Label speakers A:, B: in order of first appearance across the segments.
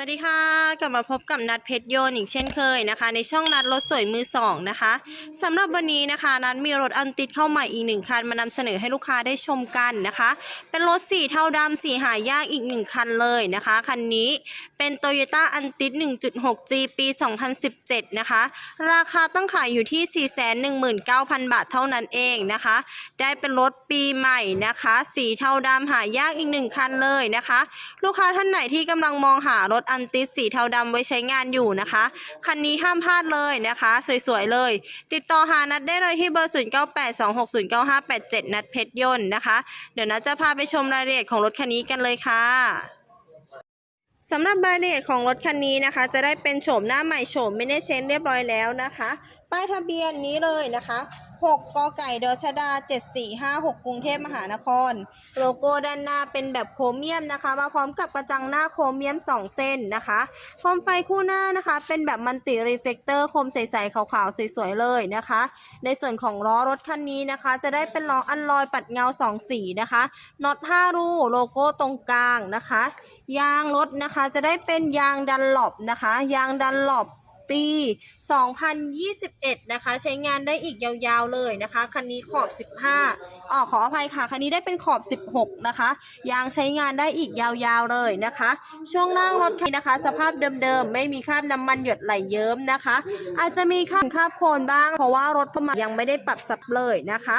A: วัสดีค่ะ กลับมาพบกับนัดเพชรโยนอีกเช่นเคยนะคะ ในช่องนัดรถสวยมือสองนะคะสำหรับวันนี้นะคะนัดมีรถอันติดเข้าใหม่อีกหนึ่งคันมานำเสนอให้ลูกค้าได้ชมกันนะคะ เป็นรถสีเทาดำสีหายากอีกหนึ่งคันเลยนะคะคันนี้เป็น Toyota a n t i ส 1.6G ปี 2017 นะคะ ราคาต้องขายอยู่ที่ 419,000 บาทเท่านั้นเองนะคะ ได้เป็นรถปีใหม่นะคะ สีเทาดำหายากอีกหนึ่งคันเลยนะคะ ลูกค้าท่านไหนที่กำลังมองหารถอันติสสีเทาดำไว้ใช้งานอยู่นะคะ คันนี้ห้ามพลาดเลยนะคะ สวยๆเลย ติดต่อหานัดได้เลยที่เบอร์ 0982609587 นัดเพชรยนต์นะคะ เดี๋ยวนัดจะพาไปชมรายละเอียดของรถคันนี้กันเลยค่ะ สำหรับรายละเอียดของรถคันนี้นะคะ จะได้เป็นโฉมหน้าใหม่โฉมไม่ได้เชนเรียบร้อยแล้วนะคะ ป้ายทะเบียนนี้เลยนะคะ 6กไก่เดอชดา 7456 กรุงเทพมหานคร โลโก้ด้านหน้าเป็นแบบโครเมียมนะคะ มาพร้อมกับกระจังหน้าโครเมียม 2 เส้นนะคะโคมไฟคู่หน้านะคะ เป็นแบบมันติรีเฟกเตอร์โคมใสๆขาวๆ สวยๆ เลยนะคะ ในส่วนของล้อรถคันนี้นะคะ จะได้เป็นล้ออันลอยปัดเงา 2 สีนะคะน็อต5รูโลโก้ตรงกลางนะคะ ยางรถนะคะจะได้เป็นยางดันหลบนะคะ ยางดันหลบปี 2021 นะคะ ใช้งานได้อีกยาวๆเลยนะคะ คันนี้ขอบ 15อ๋อขออภัยค่ะ คันนี้ได้เป็นขอบ 16 นะคะ ยางใช้งานได้อีกยาวๆเลยนะคะ ช่วงล่างรถคันนี้นะคะ สภาพเดิมๆ ไม่มีคราบน้ำมันหยดไหลเยิ้มนะคะ อาจจะมีคราบคราบโคลนบ้าง เพราะว่ารถประมายังไม่ได้ปรับสับเลยนะคะ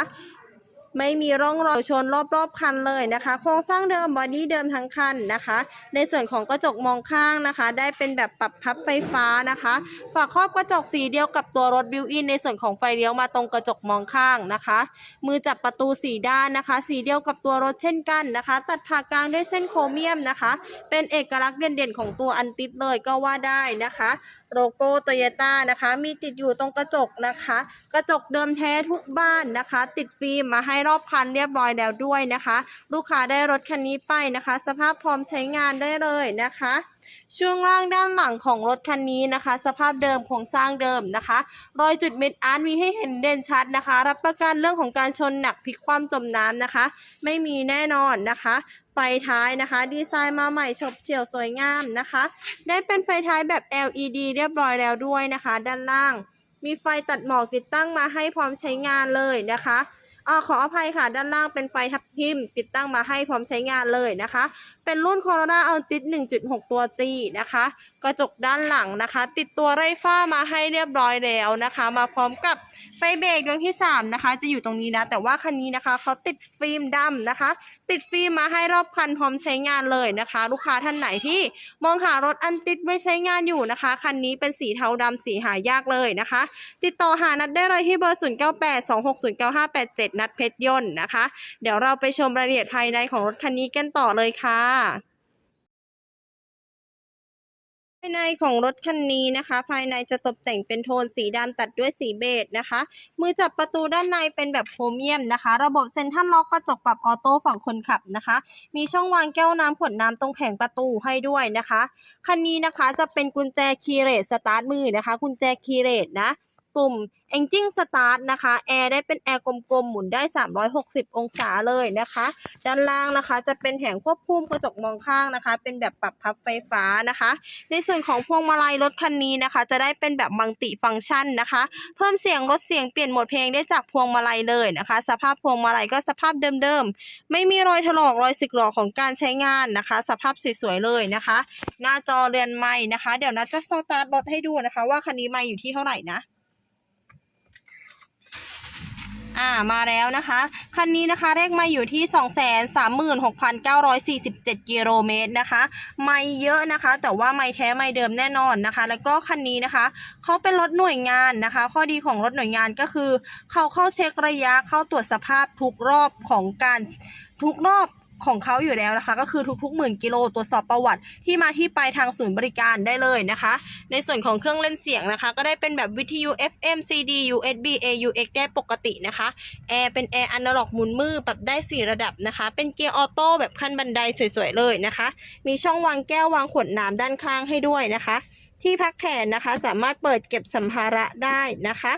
A: ไม่มีร่องรอยชนรอบๆคันเลยนะคะ โครงสร้างเดิมบอดี้เดิมทั้งคันนะคะ ในส่วนของกระจกมองข้างนะคะ ได้เป็นแบบปรับพับไฟฟ้านะคะ ฝาครอบกระจกสีเดียวกับตัวรถบิวอินในส่วนของไฟเลี้ยวมาตรงกระจกมองข้างนะคะ มือจับประตูสีด้านนะคะ สีเดียวกับตัวรถเช่นกันนะคะ ตัดผ่ากลางด้วยเส้นโครเมียมนะคะ เป็นเอกลักษณ์เด่นๆของตัวอันติดเลยก็ว่าได้นะคะ โลโก้โตโยต้านะคะ มีติดอยู่ตรงกระจกนะคะ กระจกเดิมแท้ทุกบ้านนะคะ ติดฟิล์มมาให้รอบคันเรียบร้อยแล้วด้วยนะคะ ลูกค้าได้รถคันนี้ไปนะคะ สภาพพร้อมใช้งานได้เลยนะคะ ช่วงล่างด้านหลังของรถคันนี้นะคะ สภาพเดิมโครงสร้างเดิมนะคะ รอยจุดเม็ดอาร์ตมีให้เห็นเด่นชัดนะคะ รับประกันเรื่องของการชนหนักพลิกคว่ำจมน้ำนะคะ ไม่มีแน่นอนนะคะไฟท้ายนะคะ ดีไซน์มาใหม่ฉบเฉี่ยวสวยงามนะคะ ได้เป็นไฟท้ายแบบ LED เรียบร้อยแล้วด้วยนะคะ ด้านล่าง มีไฟตัดหมอกติดตั้งมาให้พร้อมใช้งานเลยนะคะ อ่าขออภัยค่ะ ด้านล่างเป็นไฟทับทิม ติดตั้งมาให้พร้อมใช้งานเลยนะคะ เป็นรุ่น Corona a l t i s 1.6 ตัว G นะคะกระจกด้านหลังนะคะ ติดตัวไร้ฝ้ามาให้เรียบร้อยแล้วนะคะ มาพร้อมกับไฟเบรกดวงที่ 3 นะคะ จะอยู่ตรงนี้นะ แต่ว่าคันนี้นะคะเขาติดฟิล์มดำนะคะ ติดฟิล์มมาให้รอบคันพร้อมใช้งานเลยนะคะ ลูกค้าท่านไหนที่มองหารถอันติดไว้ใช้งานอยู่นะคะ คันนี้เป็นสีเทาดำสีหายากเลยนะคะ ติดต่อหานัดได้เลยที่เบอร์ 0982609587 นัดเพชรยนต์นะคะ เดี๋ยวเราไปชมรายละเอียดภายในของรถคันนี้กันต่อเลยค่ะ ภายในของรถคันนี้นะคะ ภายในจะตกแต่งเป็นโทนสีดำตัดด้วยสีเบจนะคะ มือจับประตูด้านในเป็นแบบโครเมียมนะคะ ระบบเซ็นทรัลล็อกกระจกปรับออโต้ฝั่งคนขับนะคะ มีช่องวางแก้วน้ำขวดน้ำตรงแผงประตูให้ด้วยนะคะ คันนี้นะคะจะเป็นกุญแจคีย์เรทสตาร์ทมือนะคะ กุญแจคีย์เรทนะ ปุ่ม Engine Start นะคะแอร์ได้เป็นแอร์กลมๆ หมุนได้ 360 องศาเลยนะคะ ด้านล่างนะคะจะเป็นแผงควบคุมกระจกมองข้างนะคะ เป็นแบบปรับพับไฟฟ้านะคะ ในส่วนของพวงมาลัยรถคันนี้นะคะ จะได้เป็นแบบมัลติฟังก์ชันนะคะ เพิ่มเสียงลดเสียงเปลี่ยนโหมดเพลงได้จากพวงมาลัยเลยนะคะ สภาพพวงมาลัยก็สภาพเดิมๆ ไม่มีรอยถลอกรอยสึกหรอของการใช้งานนะคะ สภาพสวยๆเลยนะคะ หน้าจอเรือนไม้นะคะ เดี๋ยวนัดจะสตาร์ทรถให้ดูนะคะ ว่าคันนี้ไม้อยู่ที่เท่าไหร่นะ อ่ามาแล้วนะคะ คันนี้นะคะเลขมาอยู่ที่ 236,947กิโลเมตรนะคะ ไม่เยอะนะคะ แต่ว่าไม่แท้ไม่เดิมแน่นอนนะคะ แล้วก็คันนี้นะคะเขาเป็นรถหน่วยงานนะคะ ข้อดีของรถหน่วยงานก็คือเขาเข้าเช็คระยะเข้าตรวจสภาพทุกรอบของการทุกรอบ ของเขาอยู่แล้วนะคะ ก็คือทุกๆหมื่นกิโลตรวจสอบประวัติที่มาที่ไปทางศูนย์บริการได้เลยนะคะ ในส่วนของเครื่องเล่นเสียงนะคะ ก็ได้เป็นแบบวิทยุ FM CD USB AUX ได้ปกตินะคะแอร์เป็นแอร์อนาล็อกหมุนมือปรับได้ 4 ระดับนะคะ เป็นเกียร์ออโต้แบบขั้นบันไดสวยๆเลยนะคะ มีช่องวางแก้ววางขวดน้ำด้านข้างให้ด้วยนะคะที่พักแขนนะคะสามารถเปิดเก็บสัมภาระได้นะคะ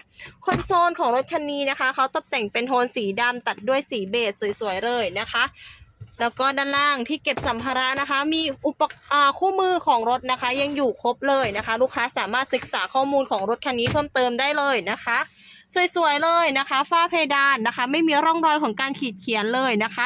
A: คอนโซลของรถคันนี้นะคะเขาตกแต่งเป็นโทนสีดำตัดด้วยสีเบจสวยๆเลยนะคะ แล้วก็ด้านล่างที่เก็บสัมภาระนะคะ มีอุปกรณ์คู่มือของรถนะคะ ยังอยู่ครบเลยนะคะ ลูกค้าสามารถศึกษาข้อมูลของรถคันนี้เพิ่มเติมได้เลยนะคะ สวยๆเลยนะคะ ฝ้าเพดานนะคะ ไม่มีร่องรอยของการขีดเขียนเลยนะคะ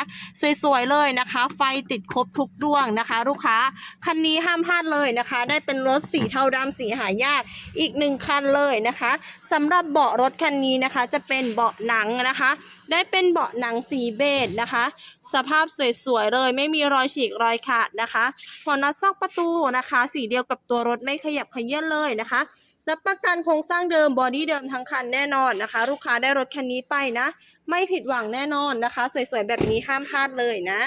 A: สวยๆเลยนะคะ ไฟติดครบทุกดวงนะคะ ลูกค้าคันนี้ห้ามพลาดเลยนะคะ ได้เป็นรถสีเทาดำสีหายากอีกหนึ่งคันเลยนะคะสำหรับเบาะรถคันนี้นะคะ จะเป็นเบาะหนังนะคะ ได้เป็นเบาะหนังสีเบจนะคะ สภาพสวยๆเลย ไม่มีรอยฉีกรอยขาดนะคะหัวน็อตซอกประตูนะคะ สีเดียวกับตัวรถไม่ขยับขยื่นเลยนะคะ รับประกันโครงสร้างเดิมบอดี้เดิมทั้งคันแน่นอนนะคะ ลูกค้าได้รถคันนี้ไปนะ ไม่ผิดหวังแน่นอนนะคะ สวยๆแบบนี้ห้ามพลาดเลยนะ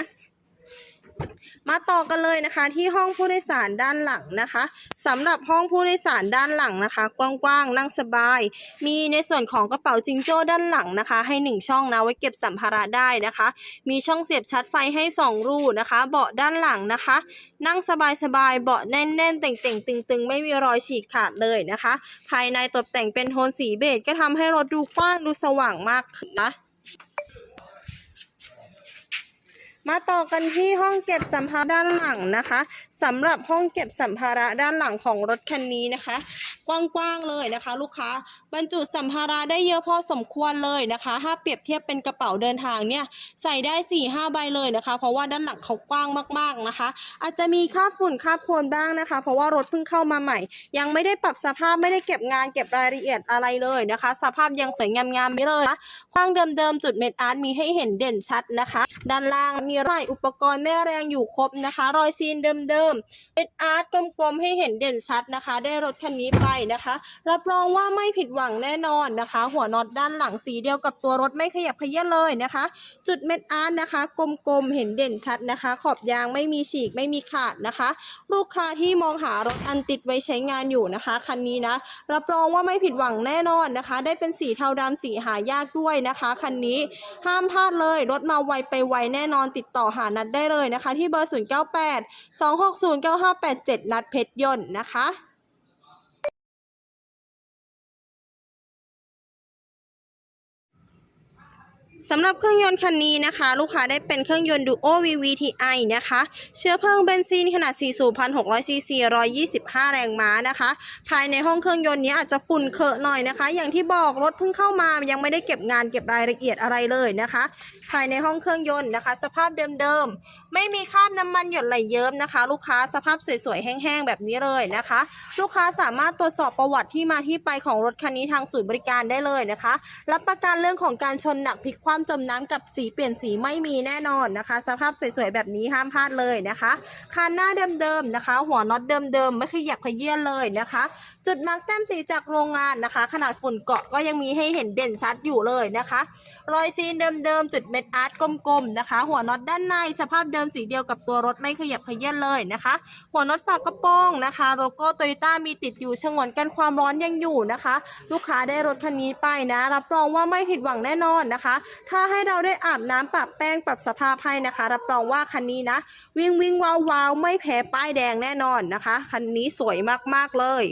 A: มาต่อกันเลยนะคะที่ห้องผู้โดยสารด้านหลังนะคะสำหรับห้องผู้โดยสารด้านหลังนะคะ กว้างๆนั่งสบาย มีในส่วนของกระเป๋าจิงโจ้ด้านหลังนะคะ ให้หนึ่งช่องนะไว้เก็บสัมภาระได้นะคะ มีช่องเสียบชาร์จไฟให้สองรูนะคะ เบาะด้านหลังนะคะ นั่งสบายๆเบาะแน่นๆเต่งๆตึงๆ ไม่มีรอยฉีกขาดเลยนะคะ ภายในตกแต่งเป็นโทนสีเบจก็ทำให้รถดูกว้างดูสว่างมากนะ มาต่อกันที่ห้องเก็บสัมภาระด้านหลังนะคะ สำหรับห้องเก็บสัมภาระด้านหลังของรถคันนี้นะคะ กว้างๆเลยนะคะ ลูกค้าบรรจุสัมภาระได้เยอะพอสมควรเลยนะคะถ้าเปรียบเทียบเป็นกระเป๋าเดินทางเนี่ยใส่ได้4ี่ห้าใบเลยนะคะ เพราะว่าด้านหลังเขากว้างมากๆนะคะ อาจจะมีคราบฝุ่นคราบโคลนบ้างนะคะ เพราะว่ารถเพิ่งเข้ามาใหม่ ยังไม่ได้ปรับสภาพไม่ได้เก็บงานเก็บรายละเอียดอะไรเลยนะคะ สภาพยังสวยงามๆไม่เลยนะความเดิมๆจุดเม็ดอาร์ตมีให้เห็นเด่นชัดนะคะ ด้านล่างมีรอยอุปกรณ์แม่แรงอยู่ครบนะคะ รอยซีนเดิมๆเป็นอาร์ตกลมๆให้เห็นเด่นชัดนะคะ ได้รถคันนี้ไปนะคะ รับรองว่าไม่ผิดหวังแน่นอนนะคะ หัวน็อตด้านหลังสีเดียวกับตัวรถไม่ขยับเขยื้อเลยนะคะ จุดเม็ดอาร์ตนะคะ กลมๆเห็นเด่นชัดนะคะ ขอบยางไม่มีฉีกไม่มีขาดนะคะ ลูกค้าที่มองหารถอันติดไว้ใช้งานอยู่นะคะคันนี้นะรับรองว่าไม่ผิดหวังแน่นอนนะคะ ได้เป็นสีเทาดำสีหายากด้วยนะคะคันนี้ห้ามพลาดเลยรถมาไวไปไวแน่นอนติดต่อหานัดได้เลยนะคะ ที่เบอร์ 098 60958 7นัดเพชรยนต์นะคะ สำหรับเครื่องยนต์คันนี้นะคะ ลูกค้าได้เป็นเครื่องยนต์ Duo VVTi นะคะ เชื้อเพลิงเบนซินขนาด 4 สูบ 1,600 ซีซี 125 แรงม้านะคะ ภายในห้องเครื่องยนต์นี้อาจจะฝุ่นเคอะหน่อยนะคะ อย่างที่บอกรถเพิ่งเข้ามายังไม่ได้เก็บงานเก็บรายละเอียดอะไรเลยนะคะ ภายในห้องเครื่องยนต์นะคะ สภาพเดิมๆ ไม่มีคราบน้ำมันหยดไหลเยิ้มนะคะ ลูกค้าสภาพสวยๆ แห้งๆ แบบนี้เลยนะคะ ลูกค้าสามารถตรวจสอบประวัติที่มาที่ไปของรถคันนี้ทางศูนย์บริการได้เลยนะคะ รับประกันเรื่องของการชนหนักพลิกคว่ำจมน้ำกับสีเปลี่ยนสีไม่มีแน่นอนนะคะ สภาพสวยๆแบบนี้ห้ามพลาดเลยนะคะคันหน้าเดิมๆนะคะ หัวน็อตเดิมๆไม่ขยับขยื่นเลยนะคะ จุดมาร์กแต้มสีจากโรงงานนะคะ ขนาดฝุ่นเกาะก็ยังมีให้เห็นเด่นชัดอยู่เลยนะคะ รอยซีนเดิมๆจุดเม็ดอาร์ตกลมๆนะคะ หัวน็อตด้านในสภาพเดิมสีเดียวกับตัวรถไม่ขยับขยื่นเลยนะคะ หัวน็อตฝากระโปรงนะคะโลโก้โตโยต้ามีติดอยู่ฉงนกันความร้อนยังอยู่นะคะ ลูกค้าได้รถคันนี้ไปนะ รับรองว่าไม่ผิดหวังแน่นอนนะคะถ้าให้เราได้อาบน้ำปรับแป้งปรับสภาพให้นะคะ รับรองว่าคันนี้นะ วิ่งวิ่งวาววาวไม่แพ้ป้ายแดงแน่นอนนะคะ คันนี้สวยมากๆเลย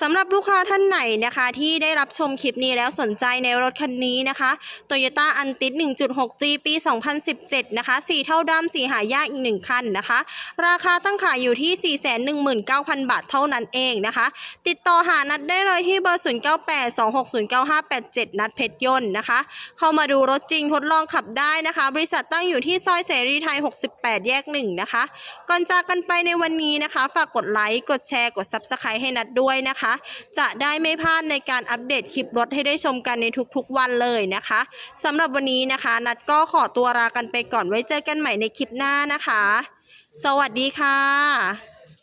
A: สำหรับลูกค้าท่านไหนนะคะ ที่ได้รับชมคลิปนี้แล้วสนใจในรถคันนี้นะคะ Toyota a n t i 1.6G ปี 2017 นะคะ สีเท่าดำสีหายากอีกหนึ่งคันนะคะ ราคาตั้งขายอยู่ที่ 419,000 บาทเท่านั้นเองนะคะ ติดต่อหานัดได้เลยที่เบอร์ 0982609587 นัดเพชรยนต์นะคะ เข้ามาดูรถจริงทดลองขับได้นะคะ บริษัทตั้งอยู่ที่ซอยเสรีไทย 68 แยก 1 นะคะ ก่อนจากกันไปในวันนี้นะคะ ฝากกดไลค์ กดแชร์ กด Subscribe ให้นัดด้วยนะคะจะได้ไม่พลาดในการอัปเดตคลิปรถให้ได้ชมกันในทุกๆวันเลยนะคะสำหรับวันนี้นะคะ นัดก็ขอตัวลากันไปก่อนไว้เจอกันใหม่ในคลิปหน้านะคะ สวัสดีค่ะ